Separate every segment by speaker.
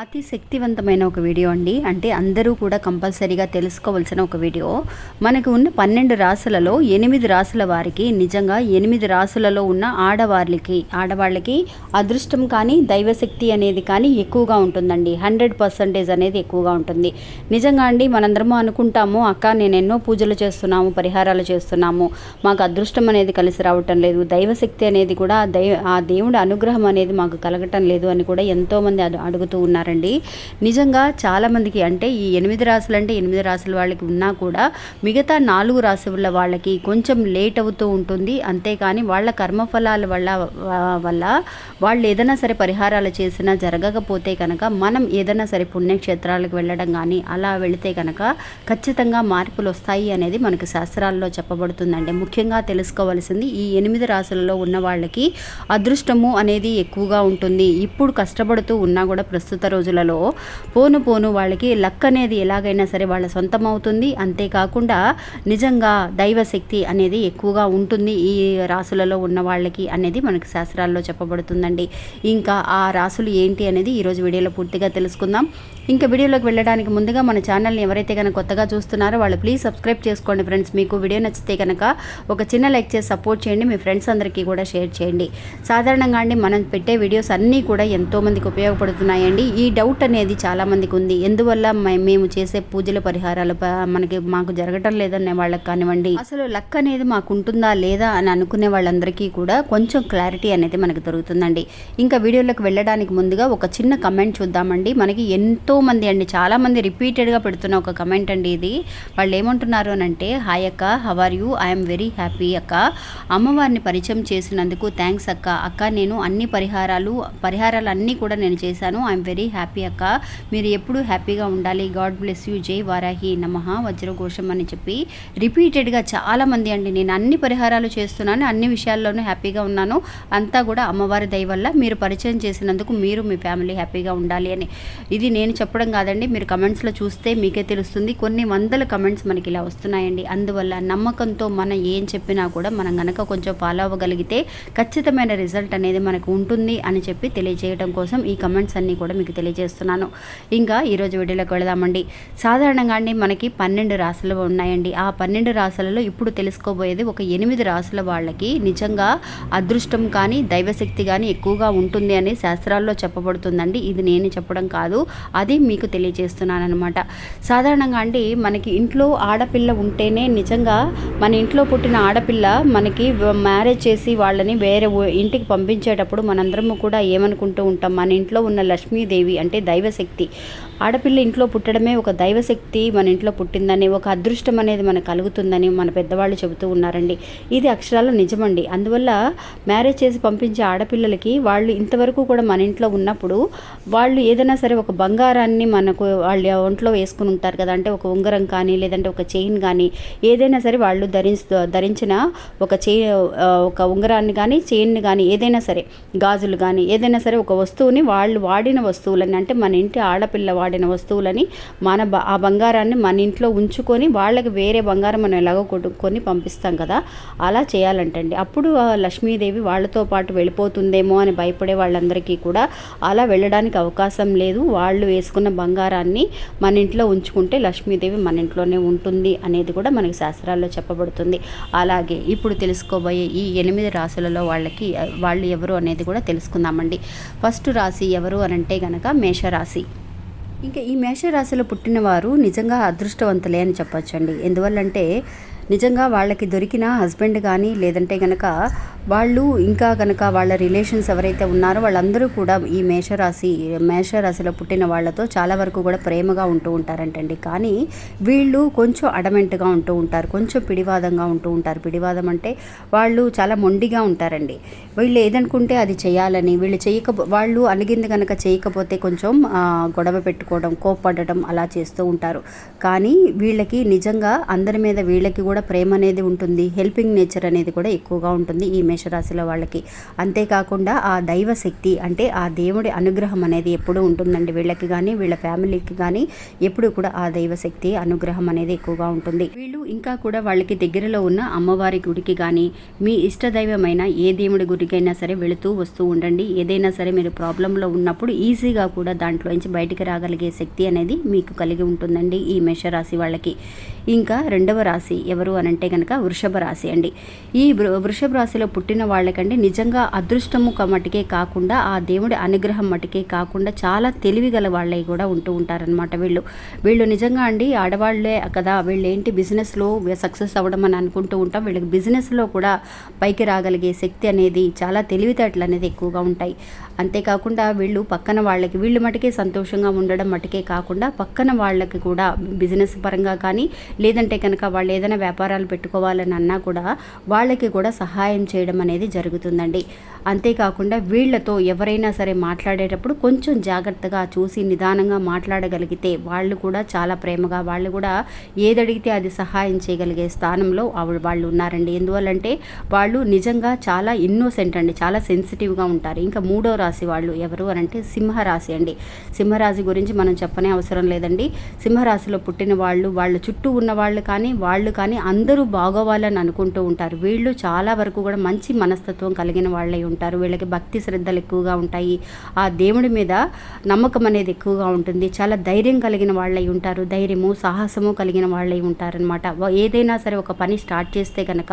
Speaker 1: అతి శక్తివంతమైన ఒక వీడియో అండి. అంటే అందరూ కూడా కంపల్సరీగా తెలుసుకోవాల్సిన ఒక వీడియో. మనకు ఉన్న పన్నెండు రాసులలో ఎనిమిది రాసుల వారికి నిజంగా ఎనిమిది రాసులలో ఉన్న ఆడవాళ్ళకి ఆడవాళ్ళకి అదృష్టం కానీ దైవశక్తి అనేది కానీ ఎక్కువగా ఉంటుందండి. హండ్రెడ్ పర్సంటేజ్ అనేది ఎక్కువగా ఉంటుంది. నిజంగా అండి మనందరము అనుకుంటాము అక్క నేను ఎన్నో పూజలు చేస్తున్నాము పరిహారాలు చేస్తున్నాము. మాకు అదృష్టం అనేది కలిసి రావటం లేదు. దైవశక్తి అనేది కూడా దై దైవ ఆ దేవుడి అనుగ్రహం అనేది మాకు కలగటం లేదు అని కూడా ఎంతోమంది అడుగుతూ అడుగుతూ ఉన్నారండి నిజంగా చాలామందికి అంటే ఈ ఎనిమిది రాసులు అంటే ఎనిమిది రాసుల వాళ్ళకి ఉన్నా కూడా మిగతా నాలుగు రాసుల వాళ్ళకి కొంచెం లేట్ అవుతూ ఉంటుంది. అంతేకాని వాళ్ళ కర్మఫలాల వల్ల వల్ల వాళ్ళు ఏదైనా సరే పరిహారాలు చేసినా జరగకపోతే కనుక మనం ఏదైనా సరే పుణ్యక్షేత్రాలకు వెళ్ళడం కానీ అలా వెళితే కనుక ఖచ్చితంగా మార్పులు వస్తాయి అనేది మనకు శాస్త్రాల్లో చెప్పబడుతుందండి. ముఖ్యంగా తెలుసుకోవాల్సింది ఈ ఎనిమిది రాసులలో ఉన్న వాళ్ళకి అదృష్టము అనేది ఎక్కువగా ఉంటుంది. ఇప్పుడు కష్టపడుతూ ఉన్నా కూడా ప్రస్తుత రోజులలో పోను పోను వాళ్ళకి లక్ అనేది ఎలాగైనా సరే వాళ్ళ సొంతం అవుతుంది అంతేకాకుండా నిజంగా దైవశక్తి అనేది ఎక్కువగా ఉంటుంది ఈ రాసులలో ఉన్న వాళ్ళకి అనేది మనకు శాస్త్రాల్లో చెప్పబడుతుందండి. ఇంకా ఆ రాసులు ఏంటి అనేది ఈరోజు వీడియోలో పూర్తిగా తెలుసుకుందాం. ఇంకా వీడియోలోకి వెళ్ళడానికి ముందుగా మన ఛానల్ని ఎవరైతే కనుక కొత్తగా చూస్తున్నారో వాళ్ళు ప్లీజ్ సబ్స్క్రైబ్ చేసుకోండి ఫ్రెండ్స్. మీకు వీడియో నచ్చితే కనుక ఒక చిన్న లైక్ చేసి సపోర్ట్ చేయండి. మీ ఫ్రెండ్స్ అందరికీ కూడా షేర్ చేయండి. సాధారణంగా అండి మనం పెట్టే వీడియోస్ అన్నీ కూడా ఎంతోమందికి ఉపయోగపడుతున్నాయండి. ఈ డౌట్ అనేది చాలామందికి ఉంది. ఎందువల్ల మే- మేము చేసే పూజల పరిహారాలు ప- మనకి మాకు జరగటం లేదనే వాళ్ళకి కానివ్వండి అసలు లక్ అనేది మాకు ఉంటుందా లేదా అని అనుకునే వాళ్ళందరికీ కూడా కొంచెం క్లారిటీ అనేది మనకు దొరుకుతుందండి. ఇంకా వీడియోలోకి వెళ్ళడానికి ముందుగా ఒక చిన్న కమెంట్ చూద్దామండి. మనకి ఎంతో మంది అండి చాలా మంది రిపీటెడ్గా పెడుతున్న ఒక కమెంట్ అండి ఇది. వాళ్ళు ఏమంటున్నారు అని అంటే హాయ్ అక్క how are you I'm very happy అక్క. అమ్మవారిని పరిచయం చేసినందుకు థ్యాంక్స్ అక్క. అక్క నేను అన్ని పరిహారాలు పరిహారాలు అన్నీ కూడా నేను చేశాను. ఐఎమ్ వెరీ హ్యాపీ అక్క. మీరు ఎప్పుడూ హ్యాపీగా ఉండాలి. గాడ్ బ్లెస్ యూ జై వారాహి నమః. వజ్రఘోషం అని చెప్పి రిపీటెడ్గా చాలా మంది అండి నేను అన్ని పరిహారాలు చేస్తున్నాను. అన్ని విషయాల్లోనూ హ్యాపీగా ఉన్నాను. అంతా కూడా అమ్మవారి దయ వల్ల మీరు పరిచయం చేసినందుకు మీరు మీ ఫ్యామిలీ హ్యాపీగా ఉండాలి అని. ఇది నేను చెప్పడం కాదండి. మీరు కమెంట్స్లో చూస్తే మీకే తెలుస్తుంది. కొన్ని వందల కమెంట్స్ మనకి ఇలా వస్తున్నాయండి. అందువల్ల నమ్మకంతో మనం ఏం చెప్పినా కూడా మనం గనక కొంచెం ఫాలో అవ్వగలిగితే ఖచ్చితమైన రిజల్ట్ అనేది మనకు ఉంటుంది అని చెప్పి తెలియజేయడం కోసం ఈ కమెంట్స్ అన్నీ కూడా మీకు తెలియజేస్తున్నాను. ఇంకా ఈరోజు వీడియోలోకి వెళదామండి. సాధారణంగా అండి మనకి పన్నెండు రాసులు ఉన్నాయండి. ఆ పన్నెండు రాసులలో ఇప్పుడు తెలుసుకోబోయేది ఒక ఎనిమిది రాసుల వాళ్ళకి నిజంగా అదృష్టం కానీ దైవశక్తి కానీ ఎక్కువగా ఉంటుంది అని శాస్త్రాల్లో చెప్పబడుతుందండి. ఇది నేను చెప్పడం కాదు. అది మీకు తెలియజేస్తున్నాను అనమాట సాధారణంగా అండి మనకి ఇంట్లో ఆడపిల్ల ఉంటేనే నిజంగా మన ఇంట్లో పుట్టిన ఆడపిల్ల మనకి మ్యారేజ్ చేసి వాళ్ళని వేరే ఇంటికి పంపించేటప్పుడు మనందరము కూడా ఏమనుకుంటూ ఉంటాం మన ఇంట్లో ఉన్న లక్ష్మీదేవి అంటే దైవశక్తి. ఆడపిల్ల ఇంట్లో పుట్టడమే ఒక దైవశక్తి మన ఇంట్లో పుట్టిందని ఒక అదృష్టం అనేది మనకు కలుగుతుందని మన పెద్దవాళ్ళు చెబుతూ ఉన్నారండి. ఇది అక్షరాలు నిజమండి. అందువల్ల మ్యారేజ్ చేసి పంపించే ఆడపిల్లలకి వాళ్ళు ఇంతవరకు కూడా మన ఇంట్లో ఉన్నప్పుడు వాళ్ళు ఏదైనా సరే ఒక బంగారం బంగారాన్ని మనకు వాళ్ళ ఒంట్లో వేసుకుని ఉంటారు కదా అంటే ఒక ఉంగరం కానీ లేదంటే ఒక చైన్ కానీ ఏదైనా సరే వాళ్ళు ధరించ ధరించిన ఒక చే ఒక ఉంగరాన్ని కానీ చైన్ని కానీ ఏదైనా సరే గాజులు కానీ ఏదైనా సరే ఒక వస్తువుని వాళ్ళు వాడిన వస్తువులని అంటే మన ఇంటి ఆడపిల్ల వాడిన వస్తువులని మన బ- ఆ బంగారాన్ని మన ఇంట్లో ఉంచుకొని వాళ్ళకి వేరే బంగారం మనం ఎలాగో కొట్టుకొని పంపిస్తాం కదా అలా చేయాలంటండి. అప్పుడు లక్ష్మీదేవి వాళ్ళతో పాటు వెళ్ళిపోతుందేమో అని భయపడే వాళ్ళందరికీ కూడా అలా వెళ్ళడానికి అవకాశం లేదు. వాళ్ళు తీసుకున్న బంగారాన్ని మన ఇంట్లో ఉంచుకుంటే లక్ష్మీదేవి మన ఇంట్లోనే ఉంటుంది అనేది కూడా మనకి శాస్త్రాల్లో చెప్పబడుతుంది. అలాగే ఇప్పుడు తెలుసుకోబోయే ఈ ఎనిమిది రాశులలో వాళ్ళకి వాళ్ళు ఎవరు అనేది కూడా తెలుసుకుందామండి. ఫస్ట్ రాశి ఎవరు అని అంటే గనక మేషరాశి. ఇంకా ఈ మేషరాశిలో పుట్టినవారు నిజంగా అదృష్టవంతులే అని చెప్పొచ్చండి. ఎందువల్లంటే నిజంగా వాళ్ళకి దొరికిన హస్బెండ్ కానీ లేదంటే కనుక వాళ్ళు ఇంకా కనుక వాళ్ళ రిలేషన్స్ ఎవరైతే ఉన్నారో వాళ్ళందరూ కూడా ఈ మేషరాశి మేషరాశిలో పుట్టిన వాళ్ళతో చాలా వరకు కూడా ప్రేమగా ఉంటూ ఉంటారంటండి. కానీ వీళ్ళు కొంచెం అడమెంట్గా ఉంటూ ఉంటారు కొంచెం పిడివాదంగా ఉంటూ ఉంటారు. పిడివాదం అంటే వాళ్ళు చాలా మొండిగా ఉంటారండి. వీళ్ళు ఏదనుకుంటే అది చేయాలని వీళ్ళు చేయకపో వాళ్ళు అలిగింది కనుక చేయకపోతే కొంచెం గొడవ పెట్టుకోవడం కోప్పడడం అలా చేస్తూ ఉంటారు. కానీ వీళ్ళకి నిజంగా అందరి మీద వీళ్ళకి కూడా కూడా ప్రేమ అనేది ఉంటుంది హెల్పింగ్ నేచర్ అనేది కూడా ఎక్కువగా ఉంటుంది ఈ మేషరాశిలో వాళ్ళకి. అంతేకాకుండా ఆ దైవ శక్తి అంటే ఆ దేవుడి అనుగ్రహం అనేది ఎప్పుడూ ఉంటుందండి. వీళ్ళకి కానీ వీళ్ళ ఫ్యామిలీకి కానీ ఎప్పుడు కూడా ఆ దైవ శక్తి అనుగ్రహం అనేది ఎక్కువగా ఉంటుంది. వీళ్ళు ఇంకా కూడా వాళ్ళకి దగ్గరలో ఉన్న అమ్మవారి గుడికి కానీ మీ ఇష్ట దైవమైన ఏ దేవుడి గుడికైనా సరే వెళుతూ వస్తూ ఉండండి. ఏదైనా సరే మీరు ప్రాబ్లంలో ఉన్నప్పుడు ఈజీగా కూడా దాంట్లోంచి బయటికి రాగలిగే శక్తి అనేది మీకు కలిగి ఉంటుందండి ఈ మేషరాశి వాళ్ళకి. ఇంకా రెండవ రాశి ఎవరు అంటే కనుక వృషభ రాశి అండి. ఈ వృషభ రాశిలో పుట్టిన వాళ్ళకండి నిజంగా అదృష్టము మటుకే కాకుండా ఆ దేవుడి అనుగ్రహం మటుకే కాకుండా చాలా తెలివి గల వాళ్ళే కూడా ఉంటూ ఉంటారనమాట వీళ్ళు. వీళ్ళు నిజంగా అండి ఆడవాళ్ళే కదా వీళ్ళు ఏంటి బిజినెస్లో సక్సెస్ అవ్వడం అని అనుకుంటూ ఉంటాం. వీళ్ళకి బిజినెస్లో కూడా పైకి రాగలిగే శక్తి అనేది చాలా తెలివితేటలు అనేది ఎక్కువగా ఉంటాయి. అంతేకాకుండా వీళ్ళు పక్కన వాళ్ళకి వీళ్ళు మటుకే సంతోషంగా ఉండడం మటుకే కాకుండా పక్కన వాళ్ళకి కూడా బిజినెస్ పరంగా కానీ లేదంటే కనుక వాళ్ళు ఏదైనా వ్యాపారాలు పెట్టుకోవాలని అన్నా కూడా వాళ్ళకి కూడా సహాయం చేయడం అనేది జరుగుతుందండి. అంతేకాకుండా వీళ్ళతో ఎవరైనా సరే మాట్లాడేటప్పుడు కొంచెం జాగ్రత్తగా చూసి నిదానంగా మాట్లాడగలిగితే వాళ్ళు కూడా చాలా ప్రేమగా వాళ్ళు కూడా ఏదడిగితే అది సహాయం చేయగలిగే స్థానంలో ఆవిడ వాళ్ళు ఉన్నారండి. ఎందువల్లంటే వాళ్ళు నిజంగా చాలా ఇన్నోసెంట్ అండి. చాలా సెన్సిటివ్గా ఉంటారు. ఇంకా మూడో రాశి వాళ్ళు ఎవరు అని అంటే సింహరాశి అండి. సింహరాశి గురించి మనం చెప్పనే అవసరం లేదండి. సింహరాశిలో పుట్టిన వాళ్ళు వాళ్ళ చుట్టూ ఉన్న వాళ్ళు కానీ వాళ్ళు కానీ అందరూ బాగోవాలని అనుకుంటూ ఉంటారు. వీళ్ళు చాలా వరకు కూడా మంచి మనస్తత్వం కలిగిన వాళ్ళై ఉంటారు. వీళ్ళకి భక్తి శ్రద్ధలు ఎక్కువగా ఉంటాయి. ఆ దేవుడి మీద నమ్మకం అనేది ఎక్కువగా ఉంటుంది. చాలా ధైర్యం కలిగిన వాళ్ళై ఉంటారు. ధైర్యము సాహసము కలిగిన వాళ్ళై ఉంటారనమాట ఏదైనా సరే ఒక పని స్టార్ట్ చేస్తే కనుక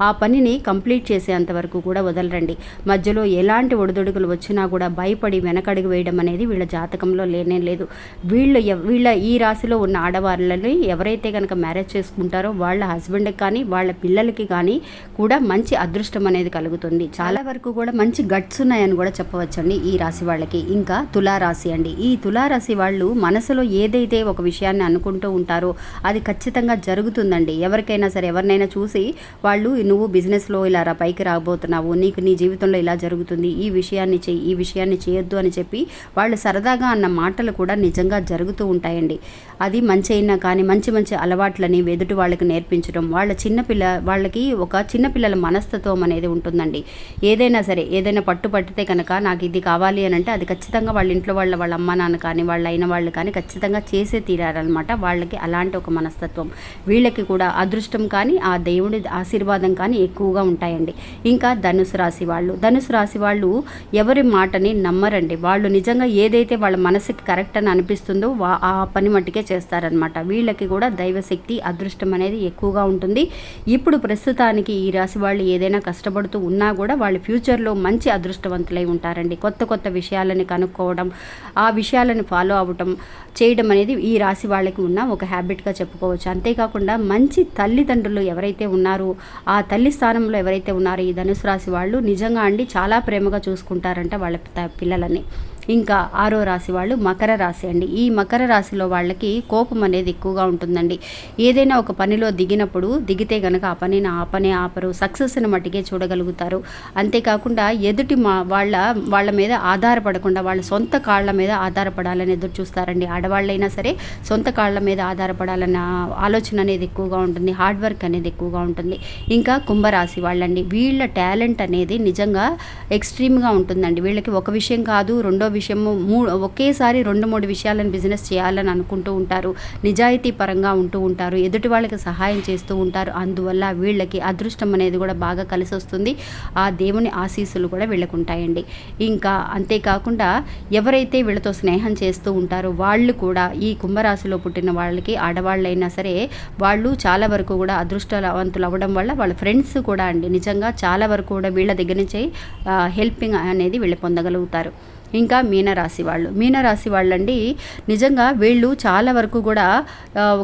Speaker 1: ఆ పనిని కంప్లీట్ చేసేంత వరకు కూడా వదలరండి. మధ్యలో ఎలాంటి ఒడిదొడుగులు వచ్చినా కూడా భయపడి వెనకడుగు వేయడం అనేది వీళ్ళ జాతకంలో లేనే లేదు. వీళ్ళు వీళ్ళ ఈ రాశిలో ఉన్న ఆడవాళ్ళని ఎవరైతే కనుక మ్యారేజ్ చేసుకుంటారో వాళ్ళ హస్బెండ్కి కానీ వాళ్ళ పిల్లలకి కానీ కూడా మంచి అదృష్టం అనేది కలుగుతుంది. చాలా వరకు కూడా మంచి గట్స్ ఉన్నాయని కూడా చెప్పవచ్చండి ఈ రాశి వాళ్ళకి. ఇంకా తులారాశి అండి. ఈ తులారాశి వాళ్ళు మనసులో ఏదైతే ఒక విషయాన్ని అనుకుంటూ ఉంటారో అది ఖచ్చితంగా జరుగుతుందండి. ఎవరికైనా సరే ఎవరినైనా చూసి వాళ్ళు నువ్వు బిజినెస్లో ఇలా రా పైకి రాబోతున్నావు నీకు నీ జీవితంలో ఇలా జరుగుతుంది ఈ విషయాన్ని చెయ్యి ఈ విషయాన్ని చేయొద్దు అని చెప్పి వాళ్ళు సరదాగా అన్న మాటలు కూడా నిజంగా జరుగుతూ ఉంటాయండి. అది మంచి అయినా కానీ మంచి మంచి అలవాట్లని ఎదుటి వాళ్ళకి నేర్పి నేర్పించడం వాళ్ళ చిన్నపిల్ల వాళ్ళకి ఒక చిన్నపిల్లల మనస్తత్వం అనేది ఉంటుందండి. ఏదైనా సరే ఏదైనా పట్టు పట్టితే కనుక నాకు ఇది కావాలి అని అంటే అది ఖచ్చితంగా వాళ్ళ ఇంట్లో వాళ్ళ వాళ్ళ అమ్మ నాన్న కానీ వాళ్ళ అయిన వాళ్ళు కానీ ఖచ్చితంగా చేసే తీరారనమాట వాళ్ళకి అలాంటి ఒక మనస్తత్వం. వీళ్ళకి కూడా అదృష్టం కానీ ఆ దేవుడి ఆశీర్వాదం కానీ ఎక్కువగా ఉంటాయండి. ఇంకా ధనుసు రాశి వాళ్ళు. ధనుసు రాశి వాళ్ళు ఎవరి మాటని నమ్మరండి. వాళ్ళు నిజంగా ఏదైతే వాళ్ళ మనసుకి కరెక్ట్ అని అనిపిస్తుందో ఆ పని మట్టుకే చేస్తారనమాట వీళ్ళకి కూడా దైవశక్తి అదృష్టం అనేది ఎక్కువ ఎక్కువగా ఉంటుంది. ఇప్పుడు ప్రస్తుతానికి ఈ రాశి వాళ్ళు ఏదైనా కష్టపడుతూ ఉన్నా కూడా వాళ్ళు ఫ్యూచర్లో మంచి అదృష్టవంతులై ఉంటారండి. కొత్త కొత్త విషయాలని కనుక్కోవడం ఆ విషయాలను ఫాలో అవ్వటం చేయడం అనేది ఈ రాశి వాళ్ళకి ఉన్న ఒక హ్యాబిట్గా చెప్పుకోవచ్చు. అంతేకాకుండా మంచి తల్లిదండ్రులు ఎవరైతే ఉన్నారో ఆ తల్లి స్థానంలో ఎవరైతే ఉన్నారో ఈ ధనుసు రాశి వాళ్ళు నిజంగా అండి చాలా ప్రేమగా చూసుకుంటారంట వాళ్ళ పిల్లలని. ఇంకా ఆరో రాశి వాళ్ళు మకర రాశి అండి. ఈ మకర రాశిలో వాళ్ళకి కోపం అనేది ఎక్కువగా ఉంటుందండి. ఏదైనా ఒక పనిలో దిగినప్పుడు దిగితే కనుక ఆ పనిని ఆ పని ఆపరు సక్సెస్ని మట్టికే చూడగలుగుతారు. అంతేకాకుండా ఎదుటి మా వాళ్ళ వాళ్ళ మీద ఆధారపడకుండా వాళ్ళ సొంత కాళ్ళ మీద ఆధారపడాలని ఎదురు చూస్తారండి. ఆడవాళ్ళైనా సరే సొంత కాళ్ళ మీద ఆధారపడాలన్న ఆలోచన అనేది ఎక్కువగా ఉంటుంది. హార్డ్ వర్క్ అనేది ఎక్కువగా ఉంటుంది. ఇంకా కుంభరాశి వాళ్ళండి. వీళ్ళ టాలెంట్ అనేది నిజంగా ఎక్స్ట్రీమ్గా ఉంటుందండి. వీళ్ళకి ఒక విషయం కాదు రెండో విషయము మూ ఒకేసారి రెండు మూడు విషయాలను బిజినెస్ చేయాలని అనుకుంటూ ఉంటారు. నిజాయితీ పరంగా ఉంటూ ఉంటారు. ఎదుటి వాళ్ళకి సహాయం చేస్తూ ఉంటారు. అందువల్ల వీళ్ళకి అదృష్టం అనేది కూడా బాగా కలిసి వస్తుంది. ఆ దేవుని ఆశీస్సులు కూడా వీళ్ళకు ఉంటాయండి ఇంకా అంతేకాకుండా ఎవరైతే వీళ్ళతో స్నేహం చేస్తూ ఉంటారో వాళ్ళు కూడా ఈ కుంభరాశిలో పుట్టిన వాళ్ళకి ఆడవాళ్ళైనా సరే వాళ్ళు చాలా వరకు కూడా అదృష్టవంతులు అవ్వడం వల్ల వాళ్ళ ఫ్రెండ్స్ కూడా అండి. నిజంగా చాలా వరకు కూడా వీళ్ళ దగ్గర నుంచి హెల్పింగ్ అనేది వీళ్ళు పొందగలుగుతారు. ఇంకా మీనరాశి వాళ్ళు. మీనరాశి వాళ్ళండి నిజంగా వీళ్ళు చాలా వరకు కూడా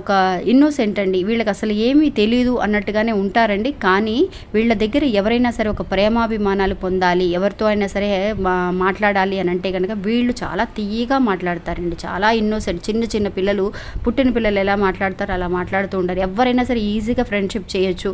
Speaker 1: ఒక ఇన్నోసెంట్ అండి. వీళ్ళకి అసలు ఏమీ తెలియదు అన్నట్టుగానే ఉంటారండి. కానీ వీళ్ళ దగ్గర ఎవరైనా సరే ఒక ప్రేమాభిమానాలు పొందాలి ఎవరితో అయినా సరే మా మాట్లాడాలి అని అంటే కనుక వీళ్ళు చాలా తీయగా మాట్లాడతారండి. చాలా ఇన్నోసెంట్ చిన్న చిన్న పిల్లలు పుట్టిన పిల్లలు ఎలా మాట్లాడతారో అలా మాట్లాడుతూ ఉంటారు. ఎవరైనా సరే ఈజీగా ఫ్రెండ్షిప్ చేయొచ్చు.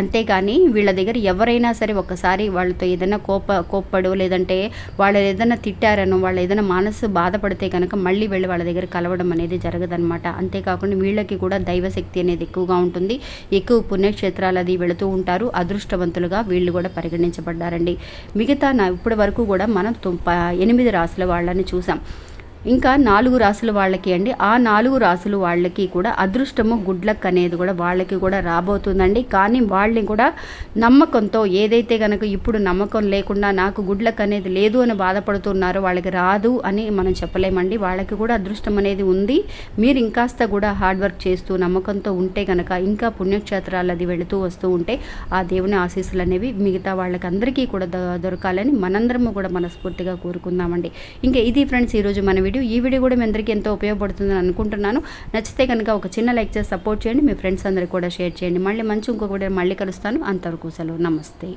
Speaker 1: అంతేగాని వీళ్ళ దగ్గర ఎవరైనా సరే ఒకసారి వాళ్ళతో ఏదైనా కోప కోప్పడు లేదంటే వాళ్ళు ఏదైనా తిట్టారు పెట్టారనో వాళ్ళు ఏదైనా మనసు బాధపడితే కనుక మళ్ళీ వెళ్ళి వాళ్ళ దగ్గర కలవడం అనేది జరగదనమాట అంతేకాకుండా వీళ్ళకి కూడా దైవశక్తి అనేది ఎక్కువగా ఉంటుంది. ఎక్కువ పుణ్యక్షేత్రాలు అది వెళుతూ ఉంటారు. అదృష్టవంతులుగా వీళ్ళు కూడా పరిగణించబడ్డారండి. మిగతా నా ఇప్పటి వరకు కూడా మనం తొం- ఎనిమిది రాసుల వాళ్ళని చూసాం. ఇంకా నాలుగు రాసుల వాళ్ళకి అండి. ఆ నాలుగు రాసుల వాళ్ళకి కూడా అదృష్టము గుడ్ లక్ అనేది కూడా వాళ్ళకి కూడా రాబోతుందండి. కానీ వాళ్ళని కూడా నమ్మకంతో ఏదైతే కనుక ఇప్పుడు నమ్మకం లేకుండా నాకు గుడ్ లక్ అనేది లేదు అని బాధపడుతున్నారో వాళ్ళకి రాదు అని మనం చెప్పలేమండి. వాళ్ళకి కూడా అదృష్టం అనేది ఉంది. మీరు ఇంకాస్త కూడా హార్డ్ వర్క్ చేస్తూ నమ్మకంతో ఉంటే కనుక ఇంకా పుణ్యక్షేత్రాలు అది వెళుతూ వస్తూ ఉంటే ఆ దేవుని ఆశీస్సులు అనేవి మిగతా వాళ్ళకి అందరికీ కూడా దొ- దొరకాలని మనందరము కూడా మనస్ఫూర్తిగా కోరుకుందామండి. ఇంకా ఇది ఫ్రెండ్స్ ఈరోజు మన వీడియో ఈ వీడియో కూడా మీ అందరికీ ఎంతో ఉపయోగపడుతుందని అనుకుంటున్నాను. నచ్చితే కనుక ఒక చిన్న లైక్ చేసి సపోర్ట్ చేయండి. మీ ఫ్రెండ్స్ అందరికీ కూడా షేర్ చేయండి. మళ్ళీ మంచి ఇంకొక వీడియో మళ్ళీ కలుస్తాను. అంతవరకు సెలవు. నమస్తే.